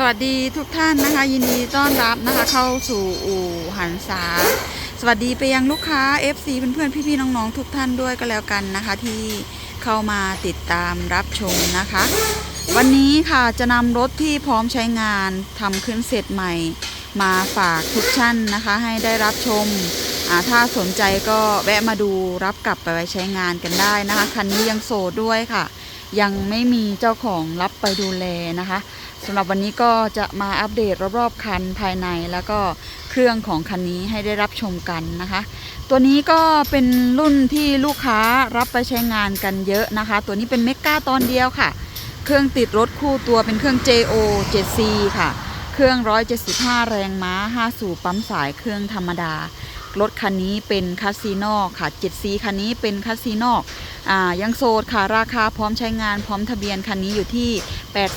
สวัสดีทุกท่านนะคะ ยินดีต้อนรับนะคะ เข้าสู่อู่หันษาสวัสดีไปยังลูกค้า FC เพื่อนๆพี่ๆน้องๆทุกท่านด้วยก็แล้วกันนะคะ ที่เข้ามาติดตามรับชมนะคะ วันนี้ค่ะจะนำรถที่พร้อมใช้งานทำขึ้นเสร็จใหม่ มาฝากทุกท่านนะคะ ให้ได้รับชมอ่าถ้าสนใจก็แวะมาดูรับกลับไปไว้ใช้งานกันได้นะคะ คันนี้ยังโสดด้วยค่ะ ยังไม่มีเจ้าของรับไปดูแลนะคะสำหรับวันนี้ก็จะมาอัปเดตรอบๆคันภายใน แล้วก็เครื่องของคันนี้ให้ได้รับชมกันนะคะ ตัวนี้ก็เป็นรุ่นที่ลูกค้ารับไปใช้งานกันเยอะนะคะ ตัวนี้เป็นเมกาตอนเดียวค่ะ เครื่องติดรถคู่ตัวเป็นเครื่อง JO 7C ค่ะ เครื่อง 175 แรงม้า 5 สูบปั๊มสายเครื่องธรรมดา รถคันนี้เป็นคาสิโนค่ะ 7C คันนี้เป็นคาสิโนอ่ายังโสดค่ะราคาพร้อมใช้งานพร้อมทะเบียนคันนี้อยู่ที่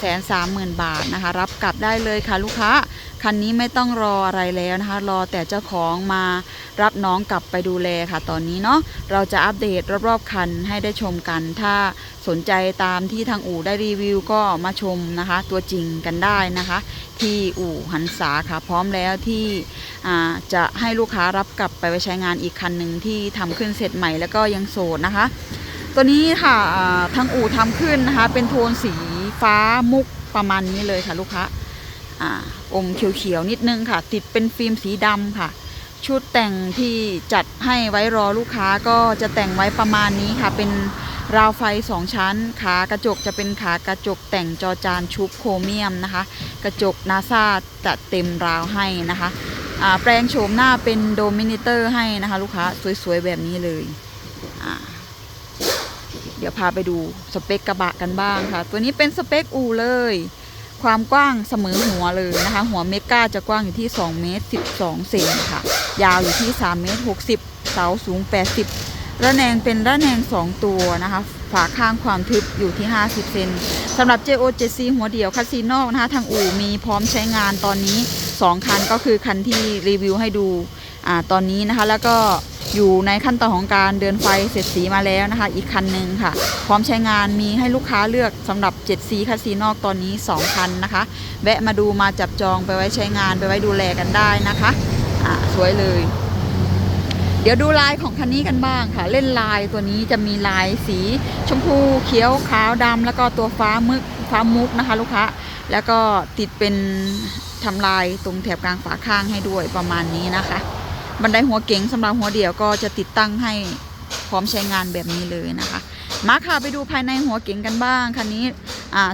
830,000 บาทนะคะ รับกลับได้เลยค่ะลูกค้า คันนี้ไม่ต้องรออะไรแล้วนะคะ รอแต่เจ้าของมารับน้องกลับไปดูแลค่ะ ตอนนี้เนาะเราจะอัปเดตรอบๆคันให้ได้ชมกัน ถ้าสนใจตามที่ทางอู่ได้รีวิวก็มาชมนะคะ ตัวจริงกันได้นะคะ ที่อู่หันษาค่ะพร้อมแล้วที่จะให้ลูกค้ารับกลับไปไว้ใช้งานอีกคันหนึ่งที่ทำขึ้นเสร็จใหม่แล้วก็ยังโสดนะคะ ตัวนี้ค่ะอ่าทางอู่ทำขึ้นนะคะ เป็นโทนสีฟ้ามุกประมาณนี้เลยค่ะลูกค้าออมเขียวๆนิดนึงค่ะ ติดเป็นฟิล์มสีดำค่ะ ชุดแต่งที่จัดให้ไว้รอลูกค้าก็จะแต่งไว้ประมาณนี้ค่ะ เป็นราวไฟสองชั้น ขากระจกจะเป็นขากระจกแต่งจอจานชุบโครเมียมนะคะ กระจกนาซาจะเต็มราวให้นะคะ แปลงโฉมหน้าเป็นโดมินิเตอร์ให้นะคะ ลูกค้าสวยๆ แบบนี้เลย เดี๋ยวพาไปดูสเปคกระบะกันบ้างค่ะ ตัวนี้เป็นสเปคอูเลย ความกว้างเสมอหัวเลยนะคะ หัวเมกาจะกว้างอยู่ที่2เมตร12เซนค่ะ ยาวอยู่ที่3เมตร60 เสาสูง 80 ระแนงเป็นระแนง 2 ตัวนะคะฝาข้างความทึบอยู่ที่ 50 เซนสำหรับ JO 7C หัวเดี่ยวคาซีโนนะคะ ทางอู่มีพร้อมใช้งานตอนนี้ 2 คันก็คือคันที่รีวิวให้ดูอ่าตอนนี้นะคะ แล้วก็อยู่ในขั้นตอนของการเดินไฟเสร็จสีมาแล้วนะคะ อีกคันหนึ่งค่ะ พร้อมใช้งานมีให้ลูกค้าเลือกสำหรับ 7C คาซีนอกตอนนี้ 2 คันนะคะ แวะมาดูมาจับจองไปไว้ใช้งานไปไว้ดูแลกันได้นะคะอ่าสวยเลย เดี๋ยวดูลายของคันนี้กันบ้างค่ะ เล่นลายตัวนี้จะมีลายสีชมพูเขียวขาวดำแล้วก็ตัวฟ้ามึกฟ้ามุกนะคะ ลูกค้าแล้วก็ติดเป็น ทำลายตรงแถบกลางฝาข้างให้ด้วยประมาณนี้นะคะ บันไดหัวเก๋งสำหรับหัวเดี่ยวก็จะติดตั้งให้พร้อมใช้งานแบบนี้เลยนะคะ มาค่ะไปดูภายในหัวเก๋งกันบ้างคันนี้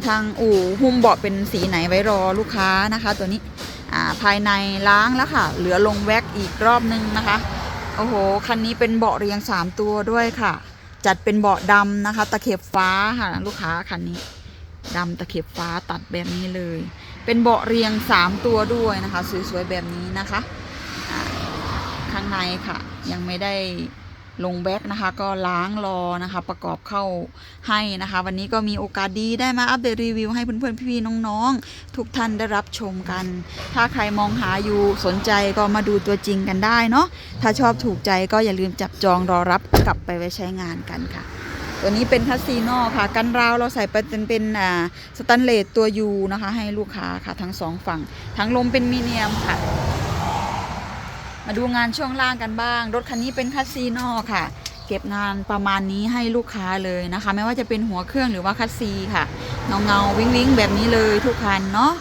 ทางอู่หุ้มเบาะเป็นสีไหนไว้รอลูกค้านะคะ ตัวนี้ภายในล้างแล้วค่ะ เหลือลงแว็กอีกรอบนึงนะคะโอ้โหคันนี้เป็นเบาะเรียง 3 ตัวด้วยค่ะ จัดเป็นเบาะดำนะคะ ตะเข็บฟ้าค่ะ ลูกค้าคันนี้ดำตะเข็บฟ้าตัดแบบนี้เลย เป็นเบาะเรียง 3 ตัวด้วยนะคะสวยๆแบบนี้นะคะข้างในค่ะ ยังไม่ได้ลงแบ็กนะคะ ก็ล้างรอนะคะ ประกอบเข้าให้นะคะ วันนี้ก็มีโอกาสดีได้มาอัปเดตรีวิวให้เพื่อนๆพี่ๆน้องๆ ทุกท่านได้รับชมกัน ถ้าใครมองหาอยู่สนใจก็มาดูตัวจริงกันได้เนาะถ้าชอบถูกใจก็อย่าลืมจับจองรอรับกลับไปไว้ใช้งานกันค่ะ ตัวนี้เป็นคาซีโนค่ะ กันราวเราใส่ไปเป็นเป็นอ่าสแตันเลสตัวยูนะคะ ให้ลูกค้าค่ะทั้งสองฝั่ง ทั้งลมเป็นมีเนียมค่ะ มาดูงานช่วงล่างกันบ้าง รถคันนี้เป็นคาซีโนค่ะ เก็บงานประมาณนี้ให้ลูกค้าเลยนะคะ ไม่ว่าจะเป็นหัวเครื่องหรือว่าคัสซีค่ะ เงาเงาวิ้งวิ้งแบบนี้เลยทุกคันเนาะ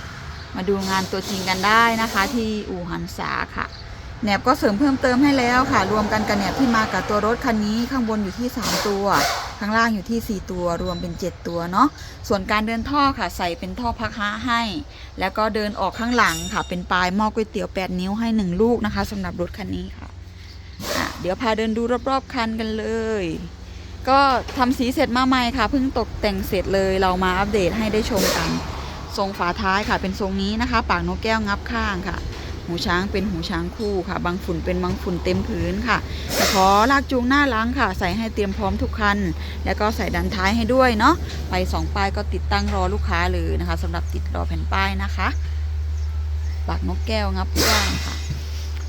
มาดูงานตัวจริงกันได้นะคะ ที่อู่หันษาค่ะ แหนบก็เสริมเพิ่มเติมให้แล้วค่ะ รวมกันกับแหนบที่มากับตัวรถคันนี้ข้างบนอยู่ที่ 3 ตัว ข้างล่างอยู่ที่ 4 ตัว รวมเป็น 7 ตัวเนาะส่วนการเดินท่อค่ะ ใส่เป็นท่อพักฮะให้ แล้วก็เดินออกข้างหลังค่ะ เป็นปลายหม้อก๋วยเตี๋ยว 8 นิ้วให้ 1 ลูกนะคะสำหรับรถคันนี้ค่ะะเดี๋ยวพาเดินดูรอบๆคันกันเลย ก็ทำสีเสร็จมาใหม่ค่ะเพิ่งตกแต่งเสร็จเลยเรามาอัปเดตให้ได้ชมกัน ทรงฝาท้ายค่ะ เป็นทรงนี้นะคะ ปากนกแก้วงับข้างค่ะ หูช้างเป็นหูช้างคู่ค่ะ บางฝุ่นเป็นบางฝุ่นเต็มพื้นค่ะตะขอลากจูงหน้าล้างค่ะ ใส่ให้เตรียมพร้อมทุกคัน แล้วก็ใส่ดันท้ายให้ด้วยเนาะ ไปสองป้ายก็ติดตั้งรอลูกค้าเลยนะคะสำหรับติดรอแผ่นป้ายนะคะปากนกแก้วงับกว้างค่ะ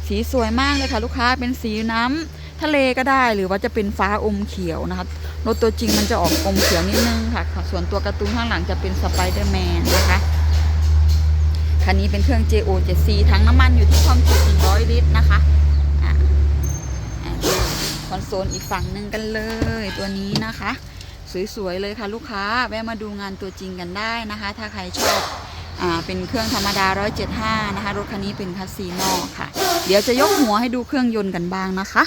สีสวยมากเลยค่ะ ลูกค้าเป็นสีน้ำทะเลก็ได้หรือว่าจะเป็นฟ้าอมเขียวนะคะรถตัวจริงมันจะออกอมเขียวนิดนึงค่ะ ส่วนตัวการ์ตูนข้างหลังจะเป็นสไปเดอร์แมนนะคะ คันนี้เป็นเครื่อง JO 7C ทั้งน้ำมันอยู่ที่ความจุ100 ลิตรนะคะคอนโซลอีกฝั่งหนึ่งกันเลยตัวนี้นะคะ สวยๆเลยค่ะลูกค้าแวะมาดูงานตัวจริงกันได้นะคะ ถ้าใครชอบอ่าเป็นเครื่องธรรมดา 175 นะคะ รถคันนี้เป็นคัสซีนอกค่ะ เดี๋ยวจะยกหัวให้ดูเครื่องยนต์กันบ้างนะคะ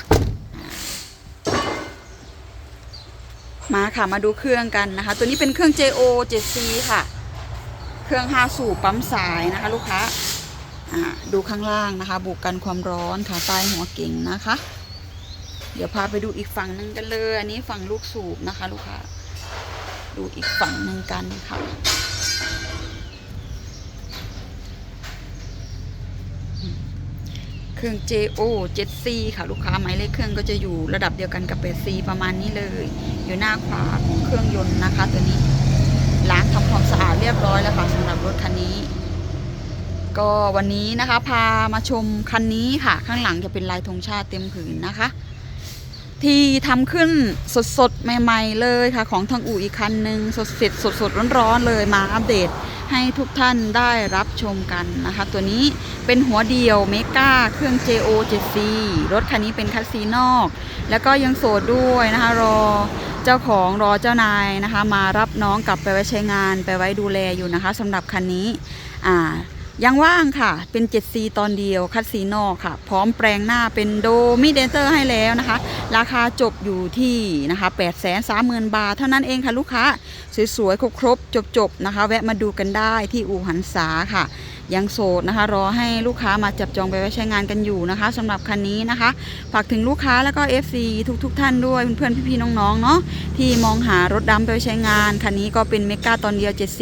มาค่ะมาดูเครื่องกันนะคะ ตัวนี้เป็นเครื่อง JO 7C ค่ะ เครื่อง5สูบปั๊มสายนะคะ ลูกค้าอ่าดูข้างล่างนะคะ บุกกันความร้อนค่ะใต้หัวเก่งนะคะ เดี๋ยวพาไปดูอีกฝั่งหนึ่งกันเลย อันนี้ฝั่งลูกสูบนะคะ ลูกค้า ดูอีกฝั่งหนึ่งกันค่ะเครื่อง JO 7C ค่ะลูกค้าหมายเลขเครื่องก็จะอยู่ระดับเดียวกันกับ 8C ประมาณนี้เลย อยู่หน้าขวาของเครื่องยนต์นะคะตัวนี้ ล้างทำความสะอาดเรียบร้อยแล้วค่ะสำหรับรถคันนี้ ก็วันนี้นะคะ พามาชมคันนี้ค่ะ ข้างหลังจะเป็นลายธงชาติเต็มผืนนะคะ ที่ทำขึ้นสดๆ ใหม่ ๆ เลยค่ะ ของทางอู่อีกคันหนึ่งสดเสร็จสดๆร้อนๆเลยมาอัปเดตให้ทุกท่านได้รับชมกันนะคะ ตัวนี้เป็นหัวเดียวเมกาเครื่อง JO 7C รถคันนี้เป็นคัสซีนอก แล้วก็ยังโสดด้วยนะคะ รอ เจ้าของรอเจ้านายนะคะ มารับน้องกลับไปไว้ใช้งานไปไว้ดูแลอยู่นะคะสำหรับคันนี้อ่า ยังว่างค่ะ เป็น 7C ตอนเดียว คัดสีนอกค่ะ พร้อมแปลงหน้าเป็นโดมิเดเตอร์ให้แล้วนะคะ ราคาจบอยู่ที่นะคะ8 3 0 0 0 0 บาท เท่านั้นเองค่ะลูกค้า สวยๆ ครบๆ จบๆ นะคะ แวะมาดูกันได้ที่อู่หันษาค่ะ ยังโสดนะคะ รอให้ลูกค้ามาจับจองไปไว้ใช้งานกันอยู่นะคะสำหรับคันนี้นะคะ ฝากถึงลูกค้าแล้วก็ FC ทุกๆท่านด้วยเพื่อนๆพี่ๆน้องๆเนาะที่มองหารถดำไปไใช้งานคันนี้ก็เป็นเมกาตอนเดียว 7C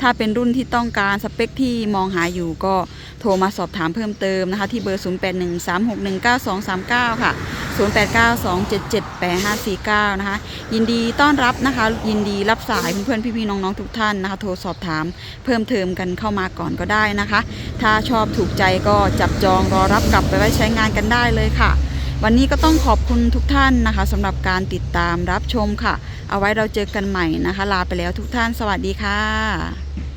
ถ้าเป็นรุ่นที่ต้องการสเปคที่มองหาาอยู่ก็โทรมาสอบถามเพิ่มเติมนะคะ ที่เบอร์ 0813619239 ค่ะ 0892778549 นะคะ ยินดีต้อนรับนะคะ ยินดีรับสายเพื่อนๆพี่ๆน้องๆทุกท่านนะคะ โทรสอบถามเพิ่มเติมกันเข้ามาก่อนก็ได้นะคะ ถ้าชอบถูกใจก็จับจองรอรับกลับไปไว้ใช้งานกันได้เลยค่ะวันนี้ก็ต้องขอบคุณทุกท่านนะคะสำหรับการติดตามรับชมค่ะ เอาไว้เราเจอกันใหม่นะคะ ลาไปแล้วทุกท่านสวัสดีค่ะ